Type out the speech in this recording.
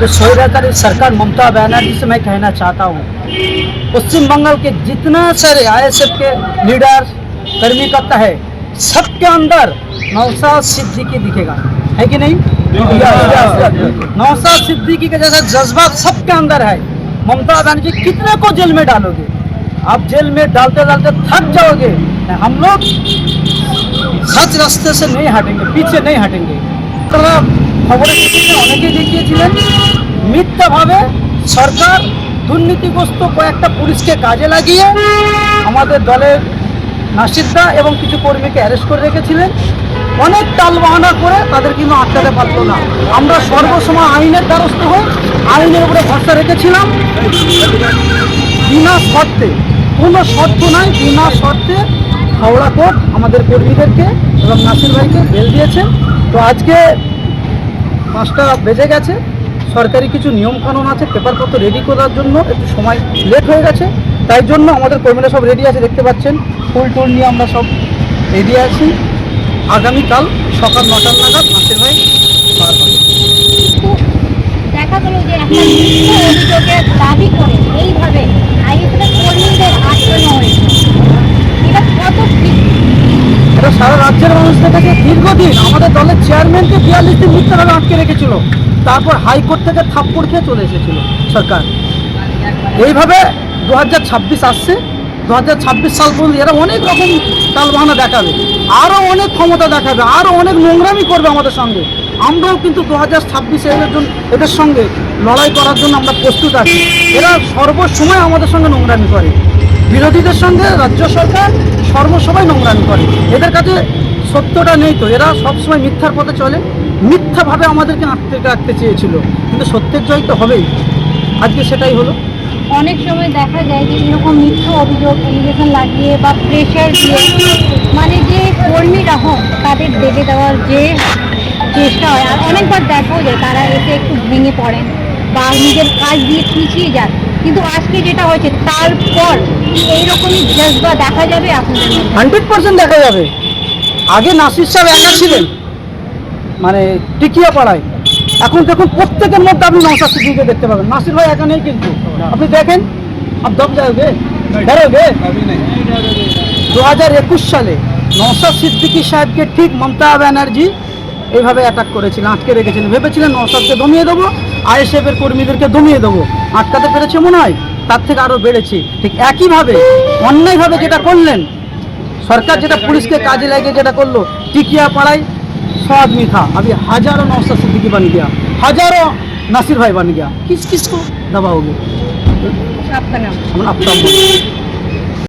जो स्वैराचारी सरकार ममता बनर्जी से मैं कहना चाहता हूँ पश्चिम बंगाल के जितना सारे आईएसएफ के लीडर कर्मीकर्ता है सबके अंदर नौसाद सिद्दीकी दिखेगा है कि नहीं नौसाद सिद्दीकी का जैसा जज्बा सबके अंदर है ममता बनर्जी कितने को जेल में डालोगे आप जेल में डालते डालते थक जाओगे हम लोग সচ রাস্তা সে নেই হাঁটেঙ্গে পিছে নেই হাঁটেঙ্গে তারা খবরের কাগজে অনেকেই দেখিয়েছিলেন মিথ্যাভাবে সরকার দুর্নীতিগ্রস্ত কয়েকটা পুলিশকে কাজে লাগিয়ে আমাদের দলের নাসিরদা এবং কিছু কর্মীকে অ্যারেস্ট করে রেখেছিলেন। অনেক টাল বাহানা করে তাদের কিন্তু আটকাতে পারতো না। আমরা সর্বসময় আইনের দ্বারস্থ হয়ে আইনের উপরে ভরসা রেখেছিলাম। বিনা শর্তে, কোনো শর্ত নাই, বিনা শর্তে হাওড়া কোর্ট আমাদের কর্মীদেরকে এবং নাসির ভাইকে বেল দিয়েছেন তো আজকে পাঁচটা বেজে গেছে। সরকারি কিছু নিয়মকানুন আছে পেপারপত্র রেডি করার জন্য একটু সময় লেট হয়ে গেছে। তাই জন্য আমাদের কর্মীরা সব রেডি আছে দেখতে পাচ্ছেন। ফুল টুল নিয়ে আমরা সব রেডি আছি। আগামীকাল সকাল নটার নাগাদ নাসির ভাই হবে দেখা গেল যে একটা মিথ্যা অভিযোগের দাবি করে এইভাবে কর্মীদের হয়েছে। এটা কত এটা সারা রাজ্যের মানুষদের কাছে দীর্ঘদিন আমাদের দলের চেয়ারম্যানকে বিয়াল্লিশ দিন মিথ্যাভাবে আটকে রেখেছিল। তারপর হাইকোর্ট থেকে থাপ্পড় খেয়ে চলে এসেছিল সরকার। এইভাবে দু হাজার ছাব্বিশ আসছে। দু হাজার ছাব্বিশ সাল পর্যন্ত এরা অনেক রকম তালবাহানা দেখাবে আরও অনেক ক্ষমতা দেখাবে আরও অনেক নোংরামি করবে আমাদের সঙ্গে। আমরাও কিন্তু দু হাজার ছাব্বিশে এদের জন্য এদের সঙ্গে লড়াই করার জন্য আমরা প্রস্তুত আছি। এরা সর্বসময় আমাদের সঙ্গে নোংরামি করে। বিরোধীদের সঙ্গে রাজ্য সরকার সর্বসময় নোংরামি করে। এদের কাছে সত্যটা নেই তো। এরা সবসময় মিথ্যার পথে চলে। মিথ্যাভাবে আমাদেরকে আঁকতে রাখতে চেয়েছিল। কিন্তু সত্যের জয় তো হবেই। আজকে সেটাই হলো। অনেক সময় দেখা যায় যে এরকম মিথ্যা অভিযোগ এলিগেশন লাগিয়ে বা প্রেশার দিয়ে মানে যে কর্মীরা হোক তাদের দেবে দেওয়ার যে চেষ্টা হয় আর অনেকবার দেখাও যায় তারা এসে একটু ভেঙে পড়েন বা নিজের কাজ দিয়ে পিছিয়ে যান। কিন্তু আজকে যেটা হয়েছে তারপর এইরকমই জজবা দেখা যাবে আপনাদের হান্ড্রেড পার্সেন্ট দেখা যাবে। আগে নাসির সাহেব একা ছিলেন। মানে টিকিয়া পাড়ায়। এখন দেখুন প্রত্যেকের মধ্যে আপনি নৌসাদ সিদ্দিকে দেখতে পাবেন। নাসির ভাই একা নেই কিন্তু। আপনি দেখেন? আপ দম যাওগে ডরোগে দু হাজার একুশ সালে নৌসাদ সিদ্দিকী সাহেবকে ঠিক মমতা ব্যানার্জি এইভাবে অ্যাটাক করেছিলেন আটকে রেখেছিলেন ভেবেছিলেন নৌসাদকে দমিয়ে দেবো আইএসএফ এর কর্মীদেরকে দমিয়ে দেবো। আটকাতে পেরেছে মনে হয়? তার থেকে আরও বেড়েছে। ঠিক একইভাবে অন্যায়ভাবে যেটা করলেন सरकार যেটা পুলিশকে কাজে লাগিয়ে যেটা করলো টিকিয়া পাড়ায় सौ आदमी था अभी हजारों नौसद सिद्दीकी बन गया हजारों नासिर भाई बन गया किस किस को दबाओगे আপনার নাম हम अपना